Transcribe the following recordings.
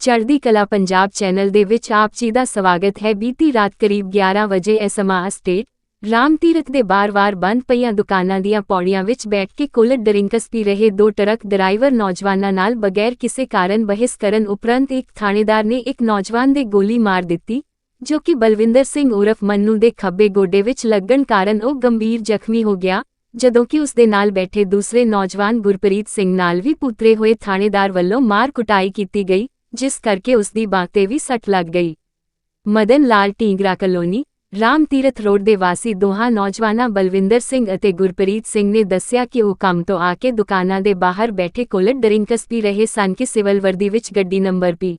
ਚੜ੍ਹਦੀ ਕਲਾ ਪੰਜਾਬ ਚੈਨਲ ਦੇ ਵਿੱਚ ਆਪ ਜੀ ਦਾ ਸਵਾਗਤ ਹੈ। ਬੀਤੀ ਰਾਤ ਕਰੀਬ 11 ਵਜੇ ਐਸਮਾ ਸਟੇਟ, ਰਾਮ ਤੀਰਥ ਦੇ ਬਾਰ-ਬਾਰ ਬੰਦ ਪਈਆਂ ਦੁਕਾਨਾਂ ਦੀਆਂ ਪੌੜੀਆਂ ਵਿੱਚ ਬੈਠ ਕੇ ਕੋਲਡ ਡਰਿੰਕਸ ਪੀ ਰਹੇ ਦੋ ਟਰੱਕ ਡਰਾਈਵਰ ਨੌਜਵਾਨਾਂ ਨਾਲ ਬਗੈਰ ਕਿਸੇ ਕਾਰਨ ਬਹਿਸ ਕਰਨ ਉਪਰੰਤ ਇੱਕ ਥਾਣੇਦਾਰ ਨੇ ਇੱਕ ਨੌਜਵਾਨ ਦੇ ਗੋਲੀ ਮਾਰ ਦਿੱਤੀ, ਜੋ ਕਿ ਬਲਵਿੰਦਰ ਸਿੰਘ ਉਰਫ ਮੰਨੂ ਦੇ ਖੱਬੇ ਗੋਡੇ ਵਿੱਚ ਲੱਗਣ ਕਾਰਨ ਉਹ ਗੰਭੀਰ ਜ਼ਖਮੀ ਹੋ ਗਿਆ, ਜਦੋਂ ਕਿ ਉਸ ਦੇ ਨਾਲ ਬੈਠੇ ਦੂਸਰੇ ਨੌਜਵਾਨ ਗੁਰਪ੍ਰੀਤ ਸਿੰਘ ਨਾਲ ਵੀ ਪੁੱਤਰੇ ਹੋਏ ਥਾਣੇਦਾਰ ਵੱਲੋਂ ਮਾਰ ਕੁਟਾਈ ਕੀਤੀ ਗਈ। ਜਿਸ ਕਰਕੇ ਉਸ ਦੀ ਬਾਂਹ ਤੇ ਵੀ ਸੱਟ ਲੱਗ ਗਈ। ਮਦਨ ਲਾਲ ਢੀਂਗਰਾ ਕਲੋਨੀ, ਰਾਮ ਤੀਰਥ ਰੋਡ ਦੇ ਵਾਸੀ ਦੋਹਾਂ ਨੌਜਵਾਨਾਂ ਬਲਵਿੰਦਰ ਸਿੰਘ ਅਤੇ ਗੁਰਪ੍ਰੀਤ ਸਿੰਘ ਨੇ ਦੱਸਿਆ ਕਿ ਉਹ ਕੰਮ ਤੋਂ ਆ ਕੇ ਦੁਕਾਨਾਂ ਦੇ ਬਾਹਰ ਬੈਠੇ ਕੋਲਡ ਡਰਿੰਕਸ ਪੀ ਰਹੇ ਸਨ ਕਿ ਸਿਵਲ ਵਰਦੀ ਵਿੱਚ ਗੱਡੀ ਨੰਬਰ ਪੀ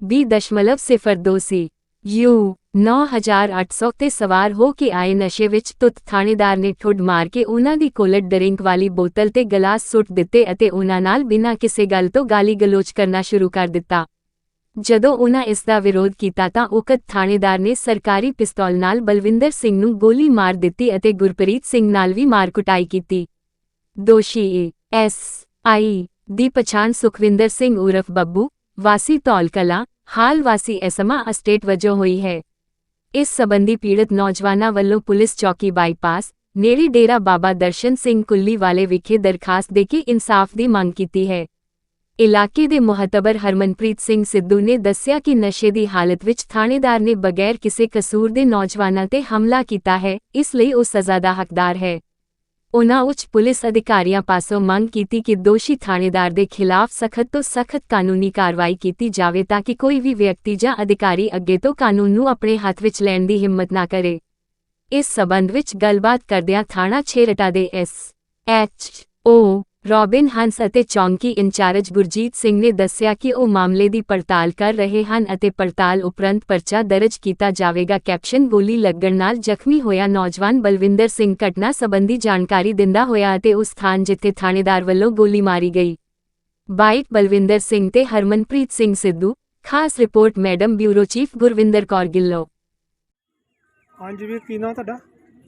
20.02 ਸੀ ਯੂ। 9800 ਤੇ ਸਵਾਰ ਹੋ ਕੇ ਆਏ ਨਸ਼ੇ ਵਿੱਚ ਤੁਤ ਥਾਣੇਦਾਰ ਨੇ ਠੁੱਡ ਮਾਰ ਕੇ ਉਹਨਾਂ ਦੀ ਕੋਲਡ ਡਰਿੰਕ ਵਾਲੀ ਬੋਤਲ ਤੇ ਗਲਾਸ ਸੁੱਟ ਦਿੱਤੇ ਅਤੇ ਉਹਨਾਂ ਨਾਲ ਬਿਨਾਂ ਕਿਸੇ ਗੱਲ ਤੋਂ ਗਾਲੀ ਗਲੋਚ ਕਰਨਾ ਸ਼ੁਰੂ ਕਰ ਦਿੱਤਾ। ਜਦੋਂ ਉਹਨਾਂ ਇਸ ਦਾ ਵਿਰੋਧ ਕੀਤਾ ਤਾਂ ਉਕਤ ਥਾਣੇਦਾਰ ਨੇ ਸਰਕਾਰੀ ਪਿਸਤੌਲ ਨਾਲ ਬਲਵਿੰਦਰ ਸਿੰਘ ਨੂੰ ਗੋਲੀ ਮਾਰ ਦਿੱਤੀ ਅਤੇ ਗੁਰਪ੍ਰੀਤ ਸਿੰਘ ਨਾਲ ਵੀ ਮਾਰ ਕੁਟਾਈ ਕੀਤੀ। ਦੋਸ਼ੀ ਏ, ਐਸ, ਆਈ, ਦੀ ਪਛਾਣ ਸੁਖਵਿੰਦਰ ਸਿੰਘ ਉਰਫ ਬੱਬੂ, ਵਾਸੀ ਧੌਲ ਕਲਾਂ ਹਾਲ ਵਾਸੀ ਐਸਮਾ ਅਸਟੇਟ ਵਜੋਂ ਹੋਈ ਹੈ। ਇਸ ਸਬੰਧੀ ਪੀੜਤ ਨੌਜਵਾਨਾਂ ਵੱਲੋਂ ਪੁਲਿਸ ਚੌਕੀ ਬਾਈਪਾਸ ਨੇੜੇ ਡੇਰਾ ਬਾਬਾ ਦਰਸ਼ਨ ਸਿੰਘ ਕੁੱਲੀ ਵਾਲੇ ਵਿਖੇ ਦਰਖਾਸਤ ਦੇ ਕੇ ਇਨਸਾਫ ਦੀ ਮੰਗ ਕੀਤੀ ਹੈ ਇਲਾਕੇ ਦੇ ਮੁਹੱਤਬਰ ਹਰਮਨਪ੍ਰੀਤ ਸਿੰਘ ਸਿੱਧੂ ਨੇ ਦੱਸਿਆ ਕਿ ਨਸ਼ੇ ਦੀ ਹਾਲਤ ਵਿੱਚ ਥਾਣੇਦਾਰ ਨੇ ਬਗੈਰ ਕਿਸੇ ਕਸੂਰ ਦੇ ਨੌਜਵਾਨਾਂ ਤੇ ਹਮਲਾ ਕੀਤਾ ਹੈ ਇਸ ਲਈ ਉਹ ਸਜ਼ਾ ਦਾ ਹੱਕਦਾਰ ਹੈ ਉਨ੍ਹਾਂ ਉੱਚ ਪੁਲਿਸ ਅਧਿਕਾਰੀਆਂ ਪਾਸੋਂ ਮੰਗ ਕੀਤੀ ਕਿ ਦੋਸ਼ੀ ਥਾਣੇਦਾਰ ਦੇ ਖਿਲਾਫ ਸਖਤ ਤੋਂ ਸਖਤ ਕਾਨੂੰਨੀ ਕਾਰਵਾਈ ਕੀਤੀ ਜਾਵੇ ਤਾਂ ਕਿ ਕੋਈ ਵੀ ਵਿਅਕਤੀ ਜਾਂ ਅਧਿਕਾਰੀ ਅੱਗੇ ਤੋਂ ਕਾਨੂੰਨ ਨੂੰ ਆਪਣੇ ਹੱਥ ਵਿੱਚ ਲੈਣ ਦੀ ਹਿੰਮਤ ਨਾ ਕਰੇ। ਇਸ ਸਬੰਧ ਵਿੱਚ ਗੱਲਬਾਤ ਕਰਦਿਆਂ ਥਾਣਾ ਛੇਰਟਾ ਦੇ S H O Robin Hans ਅਤੇ ਚੌਂਕੀ ਇੰਚਾਰਜ ਗੁਰਜੀਤ ਸਿੰਘ ਨੇ ਦੱਸਿਆ ਕਿ ਉਹ ਮਾਮਲੇ ਦੀ ਪੜਤਾਲ ਕਰ ਰਹੇ ਹਨ ਅਤੇ ਪੜਤਾਲ ਉਪਰੰਤ ਪਰਚਾ ਦਰਜ ਕੀਤਾ ਜਾਵੇਗਾ। ਕੈਪਸ਼ਨ ਗੋਲੀ ਲੱਗਣ ਨਾਲ ਜ਼ਖਮੀ ਹੋਇਆ ਨੌਜਵਾਨ ਬਲਵਿੰਦਰ ਸਿੰਘ ਘਟਨਾ ਸੰਬੰਧੀ ਜਾਣਕਾਰੀ ਦਿੰਦਾ ਹੋਇਆ ਅਤੇ ਉਸ ਥਾਂ ਜਿੱਥੇ ਥਾਣੇਦਾਰ ਵੱਲੋਂ ਗੋਲੀ ਮਾਰੀ ਗਈ। ਬਾਈਟ ਬਲਵਿੰਦਰ ਸਿੰਘ ਤੇ ਹਰਮਨਪ੍ਰੀਤ ਸਿੰਘ ਸਿੱਧੂ ਖਾਸ report madam bureau chief Gurwinder Kaur ਗਿੱਲੋਂ। ਹਾਂਜੀ ਵੀਰ ਕੀ ਨਾਂ ਤੁਹਾਡਾ?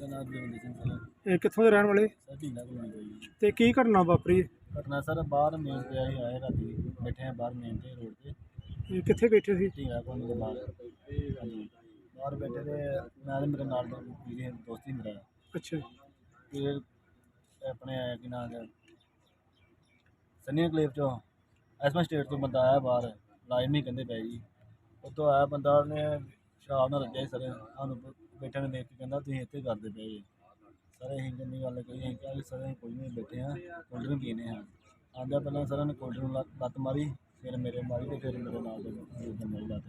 ਜਨਾਬ ਦਵਿੰਦਰ ਸਿੰਘ ਸਰ ਇਹ ਕਿੱਥੋਂ ਦੇ ਰਹਿਣ ਵਾਲੇ? ਸਰ ਢੀਂਡਾ ਕੋਲ ਗਈ ਤੇ ਕੀ ਘਟਨਾ ਵਾਪਰੀ? ਘਟਨਾ ਸਰ ਬਾਹਰ ਮੇਨ ਤੇ ਆਏ ਆਏ ਰਾਤੀ। ਬੈਠੇ ਆ ਬਾਹਰ ਮੇਨ ਤੇ ਰੋਡ ਤੇ। ਇਹ ਕਿੱਥੇ ਬੈਠੇ ਸੀ? ਢੀਂਡਾ ਕੋਲ ਦੇ ਬਾਹਰ ਹਾਂਜੀ। ਬਾਹਰ ਬੈਠੇ ਤੇ ਮੈਂ ਤੇ ਮੇਰੇ ਨਾਲ ਦੇ ਮੇਰੇ ਦੋਸਤੀ ਮੇਰਾ। ਅੱਛਾ। ਫਿਰ ਆਪਣੇ ਆਇਆ ਕਿ ਨਾਂ ਦਾ ਸੰਨੀ ਕਲੇਵ ਚੋਂ। ਐਸਮਾ ਸਟੇਟ ਤੋਂ ਬੰਦਾ ਆਇਆ ਬਾਹਰ। ਲਾਜ਼ਮੀ ਕਹਿੰਦੇ ਪਏ ਜੀ। ਉੱਥੋਂ ਆਇਆ ਬੰਦਾ ਉਹਨੇ ਸ਼ਰਾਬ ਨਾਲ ਰੱਜਿਆ ਸੀ ਸਰ। ਸਾਨੂੰ ਬੈਠੇ ਨੇ ਦੇਖ ਕੇ ਕਹਿੰਦਾ ਤੁਸੀਂ ਇੱਥੇ ਕਰਦੇ ਪਏ ਜੀ। ਸਰ ਅਸੀਂ ਜਿੰਨੀ ਗੱਲ ਕਹੀ ਅਸੀਂ ਕਿਹਾ ਵੀ ਸਰ ਅਸੀਂ ਕੋਈ ਨਹੀਂ ਬੈਠੇ ਹਾਂ ਕੋਲਡ ਡਰਿੰਕ ਪੀਣੇ ਹਾਂ। ਆਂਦਾ ਪਹਿਲਾਂ ਸਰ ਨੇ ਕੋਲਡ ਡਰਿੰਕ ਲੱਤ- ਲੱਤ ਮਾਰੀ ਫਿਰ ਮੇਰੇ ਮਾਰੀ ਤੇ ਫਿਰ ਮੇਰੇ ਨਾਲ ਦੇ ਦੂਜੇ ਮੇਰੀ ਲੱਤ।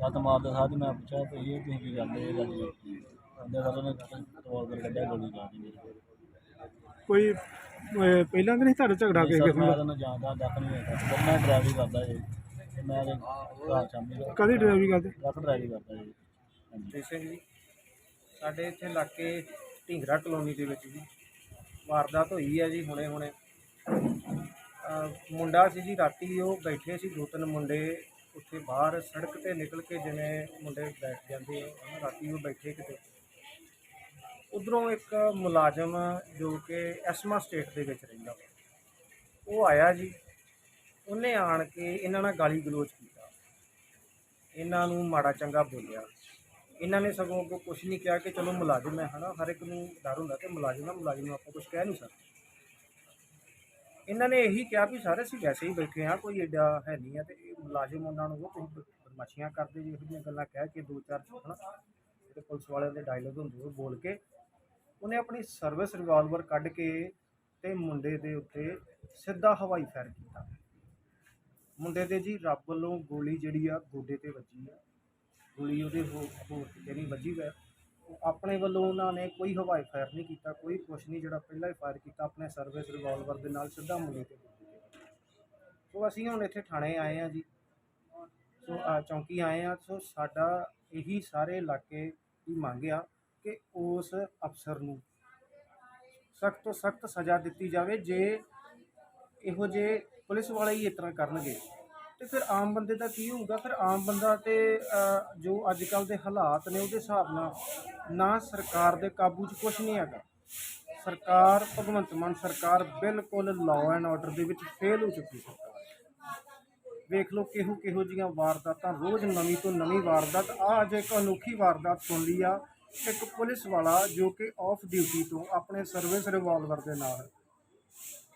ਲੱਤ ਮਾਰਦੇ ਹੀ ਮੈਂ ਪੁੱਛਿਆ ਵੀ ਇਹ ਤੁਸੀਂ ਕੀ ਕਰਦੇ ਇਹ ਗੱਲ ਜੀ ਆਂਦਾ ਸਰ ਨੇ ਰਿਵਾਲਵਰ ਕੱਢਿਆ ਗੋਲੀ ਚਲਾ ਦਿੱਤੀ ਮੇਰੇ ਕੋਈ ਅਹ, ਪਹਿਲਾਂ ਤਾਂ ਨਹੀਂ ਤੁਹਾਡਾ ਝਗੜਾ ਕਿਸੇ ਸਰ ਕਿਸਮ ਮੈਂ ਦਾ ਤੁਹਾਨੂੰ ਜਾਣਦਾ ਦੱਕ ਨਹੀਂ ਹੈਗਾ। ਪਰ ਮੈਂ ਡਰਾਈਵਰੀ ਕਰਦਾ ਜੀ ਤੇ ਮੈਂ ਤੇ ਸ਼ਾਮੀ ਦਾ ਕਦੀ ਡਰਾਈਵਿੰਗ ਕਰਦੇ? ਡਰਾਈਵਰੀ ਕਰਦਾ ਹਾਂਜੀ। ਜੀ। ਸਾਡੇ ਇੱਥੇ ਇਲਾਕੇ ਢਿੰਗਰਾ ਕਲੋਨੀ ਦੇ ਵਿੱਚ ਜੀ। ਵਾਰਦਾਤ ਹੋਈ ਹੈ ਜੀ ਹੁਣੇ ਹੁਣੇ। ਮੁੰਡਾ ਸੀ ਜੀ ਰਾਤੀ, ਉਹ ਬੈਠੇ ਸੀ ਦੋ ਤਿੰਨ ਮੁੰਡੇ ਉੱਥੇ ਬਾਹਰ, ਸੜਕ ਤੇ ਨਿਕਲ ਕੇ ਜਿਵੇਂ ਮੁੰਡੇ ਬੈਠ ਜਾਂਦੇ ਆ ਰਾਤੀ ਉਹ ਬੈਠੇ ਕਿਤੇ। ਉਧਰੋਂ ਇੱਕ ਮੁਲਾਜ਼ਮ ਜੋ ਕਿ ਐਸਮਾ ਸਟੇਟ ਦੇ ਵਿੱਚ ਰਹਿੰਦਾ ਉਹ ਆਇਆ ਜੀ। ਉਹਨੇ ਆਣ ਕੇ ਇਹਨਾਂ ਨਾਲ ਗਾਲੀ ਗਲੋਚ ਕੀਤਾ। ਇਹਨਾਂ ਨੂੰ ਮਾੜਾ ਚੰਗਾ ਬੋਲਿਆ। ਇਹਨਾਂ ਨੇ ਸਗੋਂ ਅੱਗੋਂ ਕੁਛ ਨਹੀਂ ਕਿਹਾ ਕਿ ਚਲੋ ਮੁਲਾਜ਼ਮ ਹੈ, ਹਨਾ? ਹਰ ਇੱਕ ਨੂੰ ਡਰ ਹੁੰਦਾ ਕਿ ਮੁਲਾਜ਼ਮ ਹੈ, ਮੁਲਾਜ਼ਮ ਨੂੰ ਆਪਾਂ ਕੁਝ ਕਹਿ ਨਹੀਂ ਸਕਦੇ। ਇਹਨਾਂ ਨੇ ਇਹੀ ਕਿਹਾ ਵੀ ਸਾਰੇ ਅਸੀਂ ਵੈਸੇ ਹੀ ਬੈਠੇ ਹਾਂ, ਕੋਈ ਏਡਾ ਹੈ ਨਹੀਂ ਹੈ ਤੇ ਇਹ ਮੁਲਾਜ਼ਮ ਉਹਨਾਂ ਨੂੰ ਉਹ ਤੁਸੀਂ ਬਦਮਾਸ਼ੀਆਂ ਕਰਦੇ ਜੀ, ਇਹੋ ਜਿਹੀਆਂ ਗੱਲਾਂ ਕਹਿ ਕੇ ਦੋ ਚਾਰ, ਹਨਾ? ਜਿਹੜੇ ਪੁਲਿਸ ਵਾਲਿਆਂ ਦੇ ਡਾਇਲੋਗ ਹੁੰਦੇ ਉਹ ਬੋਲ ਕੇ ਉਹਨੇ ਆਪਣੀ ਸਰਵਿਸ ਰਿਵਾਲਵਰ ਕੱਢ ਕੇ ਤੇ ਮੁੰਡੇ ਦੇ ਉੱਤੇ ਸਿੱਧਾ ਹਵਾਈ ਫਾਇਰ ਕੀਤਾ। ਮੁੰਡੇ ਦੇ ਜੀ ਰੱਬ ਵੱਲੋਂ ਗੋਲੀ ਜਿਹੜੀ ਆ ਗੋਡੇ ਤੇ ਵੱਜੀ ਆ। ਗੋਲੀ ਉਹਦੇ ਹੋ ਹੋਰ ਕਿਤੇ ਨਹੀਂ ਵੱਜੀ ਵੈ ਉਹ ਆਪਣੇ ਵੱਲੋਂ ਉਹਨਾਂ ਨੇ ਕੋਈ ਹਵਾਈ ਫਾਇਰ ਨਹੀਂ ਕੀਤਾ, ਕੋਈ ਕੁਛ ਨਹੀਂ, ਜਿਹੜਾ ਪਹਿਲਾਂ ਹੀ ਫਾਇਰ ਕੀਤਾ, ਆਪਣੇ ਸਰਵਿਸ ਰਿਵਾਲਵਰ ਦੇ ਨਾਲ ਸਿੱਧਾ ਮੁੰਡੇ ਤੇ ਸੋ ਅਸੀਂ ਹੁਣ ਇੱਥੇ ਥਾਣੇ ਆਏ ਆ ਜੀ। ਸੋ ਆ ਚੌਂਕੀ ਆਏ ਆ ਸੋ ਸਾਡਾ ਇਹੀ ਸਾਰੇ ਇਲਾਕੇ ਦੀ ਮੰਗ ਆ ਕਿ ਉਸ ਅਫਸਰ ਨੂੰ ਸਖਤ ਤੋਂ ਸਖਤ ਸਜ਼ਾ ਦਿੱਤੀ ਜਾਵੇ, ਜੇ ਇਹੋ ਜਿਹੇ ਪੁਲਿਸ ਵਾਲੇ ਹੀ ਇਸ ਤਰ੍ਹਾਂ ਕਰਨਗੇ। ਤੇ ਫਿਰ ਆਮ ਬੰਦੇ ਦਾ ਕੀ ਹੋਊਗਾ ਫਿਰ ਆਮ ਬੰਦਾ ਤੇ ਅ, ਜੋ ਅੱਜ ਕੱਲ ਦੇ ਹਾਲਾਤ ਨੇ ਉਹਦੇ ਹਿਸਾਬ ਨਾਲ ਨਾ ਸਰਕਾਰ ਦੇ ਕਾਬੂ 'ਚ ਕੁਝ ਨਹੀਂ ਹੈਗਾ। ਸਰਕਾਰ ਭਗਵੰਤ ਮਾਨ ਸਰਕਾਰ ਬਿਲਕੁਲ ਲਾਅ ਐਂਡ ਆਰਡਰ ਦੇ ਵਿੱਚ ਫੇਲ ਹੋ ਚੁੱਕੀ ਸਰਕਾਰ ਵੇਖ ਲਓ ਕਿਹੋ ਕਿਹੋ ਜੀਆਂ ਵਾਰਦਾਤਾਂ ਰੋਜ਼ ਨਵੀਂ ਤੋਂ ਨਵੀਂ ਵਾਰਦਾਤ ਆ ਅੱਜ ਇੱਕ ਅਨੋਖੀ ਵਾਰਦਾਤ ਸੁਣ ਲਈ ਆ। ਇੱਕ ਪੁਲਿਸ ਵਾਲਾ ਜੋ ਕਿ ਆਫ ਡਿਊਟੀ ਤੋਂ ਆਪਣੇ ਸਰਵਿਸ ਰਿਵਾਲਵਰ ਦੇ ਨਾਲ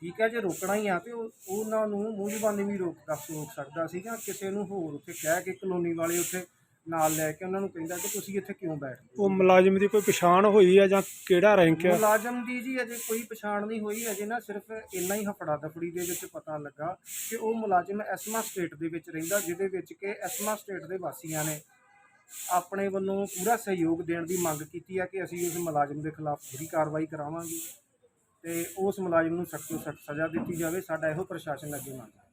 ਠੀਕ ਹੈ ਜੇ ਰੋਕਣਾ ਹੀ ਆ ਤੇ ਉਹ ਉਹਨਾਂ ਨੂੰ ਮੂੰਹ ਜ਼ਬਾਨੀ ਵੀ ਰੋਕ ਦੱਸ ਰੋਕ ਸਕਦਾ ਸੀ ਜਾਂ ਕਿਸੇ ਨੂੰ ਹੋਰ ਉੱਥੇ ਕਹਿ ਕੇ ਕਲੋਨੀ ਵਾਲੇ ਉੱਥੇ ਨਾਲ ਲੈ ਕੇ ਉਹਨਾਂ ਨੂੰ ਕਹਿੰਦਾ ਕਿ ਤੁਸੀਂ ਇੱਥੇ ਕਿਉਂ ਬੈਠ ਗਏ? ਉਹ ਮੁਲਾਜ਼ਮ ਦੀ ਕੋਈ ਪਛਾਣ ਹੋਈ ਆ ਜਾਂ ਕਿਹੜਾ ਰੈਂਕ ਆ? ਮੁਲਾਜ਼ਮ ਦੀ ਜੀ ਅਜੇ ਕੋਈ ਪਛਾਣ ਨਹੀਂ ਹੋਈ। ਅਜੇ ਨਾ ਸਿਰਫ ਇੰਨਾ ਹੀ ਹਫੜਾ ਦਫੜੀ ਦੇ ਵਿੱਚ ਪਤਾ ਲੱਗਾ ਕਿ ਉਹ ਮੁਲਾਜ਼ਮ ਐਸਮਾ ਸਟੇਟ ਦੇ ਵਿੱਚ ਰਹਿੰਦਾ ਜਿਹਦੇ ਵਿੱਚ ਕਿ ਐਸਮਾ ਸਟੇਟ ਦੇ ਵਾਸੀਆਂ ਨੇ ਆਪਣੇ ਵੱਲੋਂ ਪੂਰਾ ਸਹਿਯੋਗ ਦੇਣ ਦੀ ਮੰਗ ਕੀਤੀ ਹੈ ਕਿ ਅਸੀਂ ਉਸ ਮੁਲਾਜ਼ਮ ਦੇ ਖਿਲਾਫ ਪੂਰੀ ਕਾਰਵਾਈ ਕਰਾਵਾਂਗੇ। ਤੇ ਉਸ ਮੁਲਾਜ਼ਮ ਨੂੰ ਸਖਤ ਤੋਂ ਸਖਤ ਸਜ਼ਾ ਦਿੱਤੀ ਜਾਵੇ, ਸਾਡਾ ਇਹੋ ਪ੍ਰਸ਼ਾਸਨ ਅੱਗੇ ਮੰਗ ਹੈ